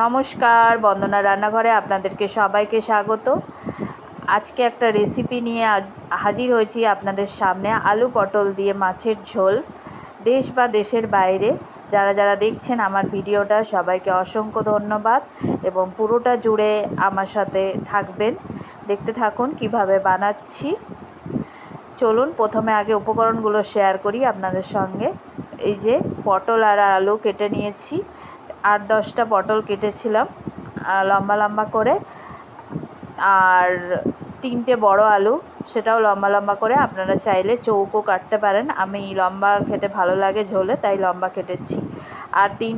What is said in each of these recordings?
নমস্কার, বন্দনা রান্নাঘরে আপনাদেরকে সবাইকে স্বাগত। আজকে একটা রেসিপি নিয়ে হাজির হয়েছি আপনাদের সামনে, আলু পটল দিয়ে মাছের ঝোল, দেশ বা দেশের বাইরে। যারা যারা দেখছেন আমার ভিডিওটা, সবাইকে অসংখ্য ধন্যবাদ এবং পুরোটা জুড়ে আমার সাথে থাকবেন। দেখতে থাকুন কীভাবে বানাচ্ছি। চলুন, প্রথমে আগে উপকরণগুলো শেয়ার করি আপনাদের সঙ্গে। এই যে, পটল আর আলু কেটে নিয়েছি। আট দশটা পটল কেটেছিলাম লম্বা লম্বা করে। আর তিনটে বড় আলু, সেটাও লম্বা লম্বা করে। আপনারা চাইলে চৌকো কাটতে পারেন। আমি লম্বা খেতে ভালো লাগে ঝোলে, তাই লম্বা কেটেছি। আর তিন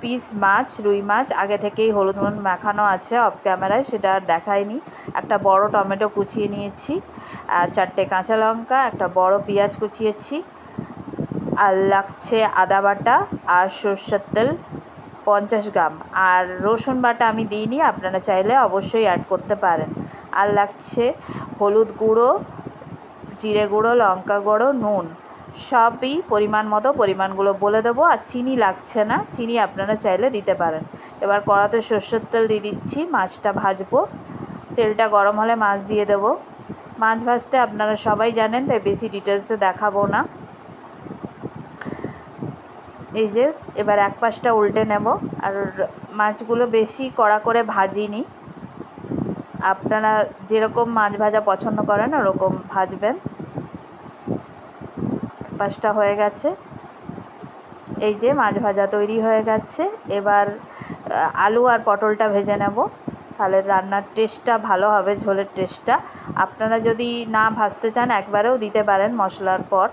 পিস মাছ, রুই মাছ, আগে থেকেই হলুদ নুন মাখানো আছে অফ ক্যামেরায় সেটা আর দেখায়নি একটা বড় টমেটো কুচিয়ে নিয়েছি, আর চারটে কাঁচা লঙ্কা, একটা বড় পেঁয়াজ কুচিয়েছি। আর লাগছে আদা বাটা আর সর্ষের তেল। পঞ্চাশ গ্রাম। আর রসুন বাটা আমি দিইনি, আপনারা চাইলে অবশ্যই অ্যাড করতে পারেন। আর লাগছে হলুদ গুঁড়ো, জিরে গুঁড়ো, লঙ্কা গুঁড়ো, নুন। সবই পরিমাণ মতো পরিমাণগুলো বলে দেবো, আর চিনি লাগছে না, চিনি আপনারা চাইলে দিতে পারেন। এবার কড়াতে সর্ষের তেল দিয়ে দিচ্ছি, মাছটা ভাজবো। তেলটা গরম হলে মাছ দিয়ে দেবো। মাছ ভাজতে আপনারা সবাই জানেন, তাই বেশি ডিটেলসে দেখাবো না। এই যে, এবার এক পাশটা উল্টে নেব। আর মাছগুলো বেশি কড়া করে ভাজিনি। আপনারা যেরকম মাছ ভাজা পছন্দ করেন, ওরকম ভাজবেন। পাশটা হয়ে গেছে। এই যে, মাছ ভাজা তৈরি হয়ে গেছে। এবার আলু আর পটলটা ভেজে নেব। তাহলে রান্নার টেস্টটা ভালো হবে, ঝোলের টেস্টটা। আপনারা যদি না ভাজতে চান, একবারেও দিতে পারেন মশলার পর।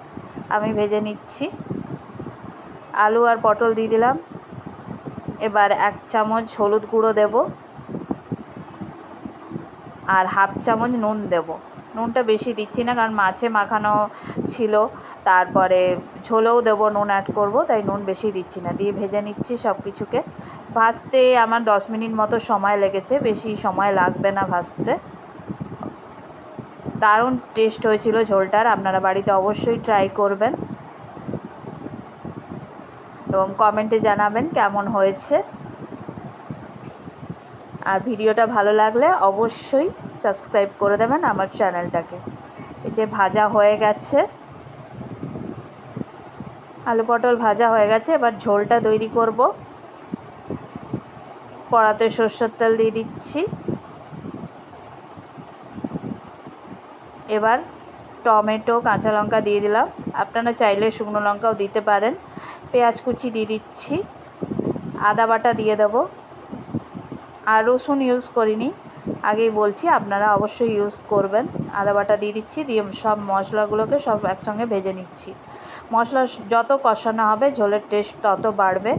আমি ভেজে নিচ্ছি। আলু আর পটল দিয়ে দিলাম। এবার এক চামচ হলুদ গুঁড়ো দেব আর হাফ চামচ নুন দেব। নুনটা বেশি দিচ্ছি না কারণ মাছে মাখানো ছিল, তারপরে ঝোলেও দেবো, নুন অ্যাড করব, তাই নুন বেশি দিচ্ছি না। দিয়ে ভেজে নিচ্ছি সব কিছুকে ভাজতে আমার দশ মিনিট মতো সময় লেগেছে, বেশি সময় লাগবে না ভাজতে। দারুণ টেস্ট হয়েছিল ঝোলটার, আপনারা বাড়িতে অবশ্যই ট্রাই করবেন। এবং কমেন্টে জানাবেন কেমন হয়েছে। আর ভিডিওটা ভালো লাগলে অবশ্যই সাবস্ক্রাইব করে দেবেন আমার চ্যানেলটাকে। এই যে ভাজা হয়ে গেছে। আলু পটল ভাজা হয়ে গেছে, এবার ঝোলটা তৈরি করব। কড়াতে সর্ষের তেল দিয়ে দিচ্ছি। এবার টমেটো, কাঁচা লঙ্কা দিয়ে দিলাম। আপনারা চাইলে শুকনো লঙ্কাও দিতে পারেন। পেঁয়াজ কুচি দিয়ে দিচ্ছি। আদা বাটা দিয়ে দেব। আর রসুন ইউজ করিনি। আগেই বলছি, আপনারা অবশ্যই ইউজ করবেন। আদা বাটা দিয়ে দিচ্ছি, দিয়ে সব মশলাগুলোকে সব একসঙ্গে ভেজে নিচ্ছি। মশলা যত কষানো হবে, ঝোলের টেস্ট তত বাড়বে।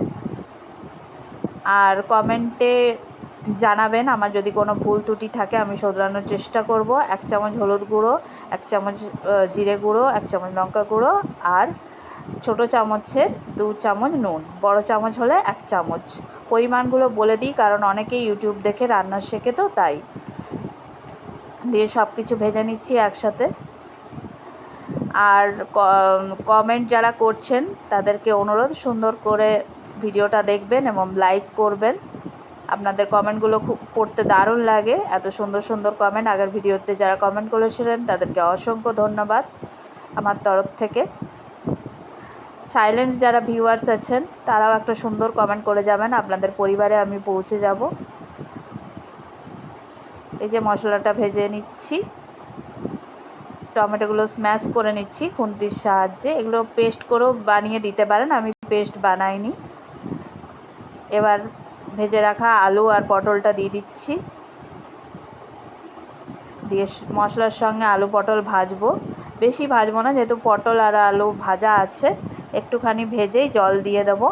আর কমেন্টে জানাবেন। আমার যদি কোনো ভুল ত্রুটি থাকে, আমি শোধরানোর চেষ্টা করব। এক চামচ হলুদ গুঁড়ো, এক চামচ জিরে গুঁড়ো, এক চামচ লঙ্কা গুঁড়ো আর ছোটো চামচের দু চামচ নুন। বড় চামচ হলে এক চামচ। পরিমাণগুলো বলে দিই, কারণ অনেকেই ইউটিউব দেখে রান্না শেখে তো, তাই। দিয়ে সব কিছু ভেজে নিচ্ছি একসাথে। আর কমেন্ট যারা করছেন, তাদেরকে অনুরোধ সুন্দর করে ভিডিওটা দেখবেন এবং লাইক করবেন। আপনাদের কমেন্টগুলো খুব পড়তে দারুণ লাগে। এত সুন্দর সুন্দর কমেন্ট। আগের ভিডিওতে যারা কমেন্ট করেছিলেন, তাদেরকে অসংখ্য ধন্যবাদ আমার তরফ থেকে। সাইলেন্স যারা ভিউয়ার্স আছেন, তারাও একটা সুন্দর কমেন্ট করে যাবেন। আপনাদের পরিবারে আমি পৌঁছে যাব। এই যে মশলাটা ভেজে নিচ্ছি। টমেটোগুলো স্ম্যাশ করে নিচ্ছি খুন্তির সাহায্যে। এগুলো পেস্ট করেও বানিয়ে দিতে পারেন। আমি পেস্ট বানাইনি। এবার ভেজে রাখা আলু আর পটলটা দিয়ে দিচ্ছি। দিয়ে মশলার সঙ্গে আলু পটল ভাজবো। বেশি ভাজবো না, যেহেতু পটল আর আলু ভাজা আছে, একটুখানি ভেজেই জল দিয়ে দেবো।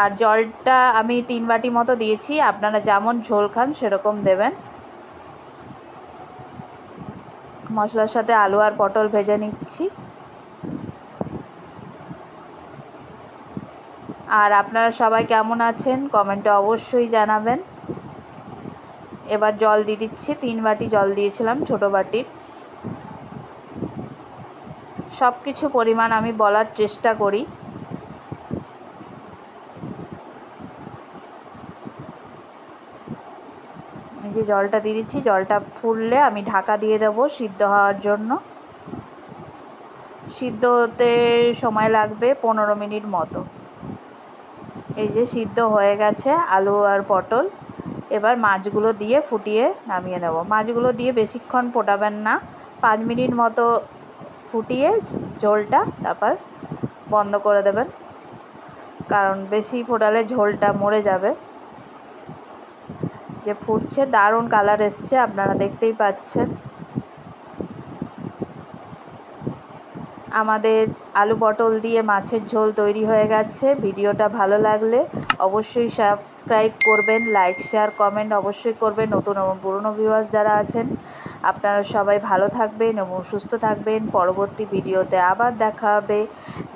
আর জলটা আমি তিন বাটি মতো দিয়েছি, আপনারা যেমন ঝোল খান সেরকম দেবেন। মশলার সাথে আলু আর পটল ভেজে নিচ্ছি। আর আপনারা সবাই কেমন আছেন? কমেন্টে অবশ্যই জানাবেন। এবার জল দিয়ে দিচ্ছি। তিন বাটি জল দিয়েছিলাম, ছোটো বাটির। সব কিছু পরিমাণ আমি বলার চেষ্টা করি। যে জলটা দিয়ে দিচ্ছি, জলটা ফুললে আমি ঢাকা দিয়ে দেবো সিদ্ধ হওয়ার জন্য। সিদ্ধ হতে সময় লাগবে পনেরো মিনিট মতো। এই যে সিদ্ধ হয়ে গেছে আলু আর পটল। এবার মাছগুলো দিয়ে ফুটিয়ে নামিয়ে নেব। মাছগুলো দিয়ে বেশিক্ষণ ফোটাবেন না। পাঁচ মিনিট মতো ফুটিয়ে ঝোলটা তারপর বন্ধ করে দেবেন। কারণ বেশি ফোটালে ঝোলটা মরে যাবে। যে ফুটছে, দারুণ কালার এসছে, আপনারা দেখতেই পাচ্ছেন। আমাদের আলু পটল দিয়ে মাছের ঝোল তৈরি হয়ে গেছে। ভিডিওটা ভালো লাগলে অবশ্যই সাবস্ক্রাইব করবেন লাইক শেয়ার কমেন্ট অবশ্যই করবেন। নতুন এবং পুরনো ভিউয়ার্স যারা আছেন, আপনারা সবাই ভালো থাকবেন এবং সুস্থ থাকবেন। পরবর্তী ভিডিওতে আবার দেখা হবে।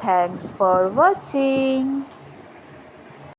Thanks for watching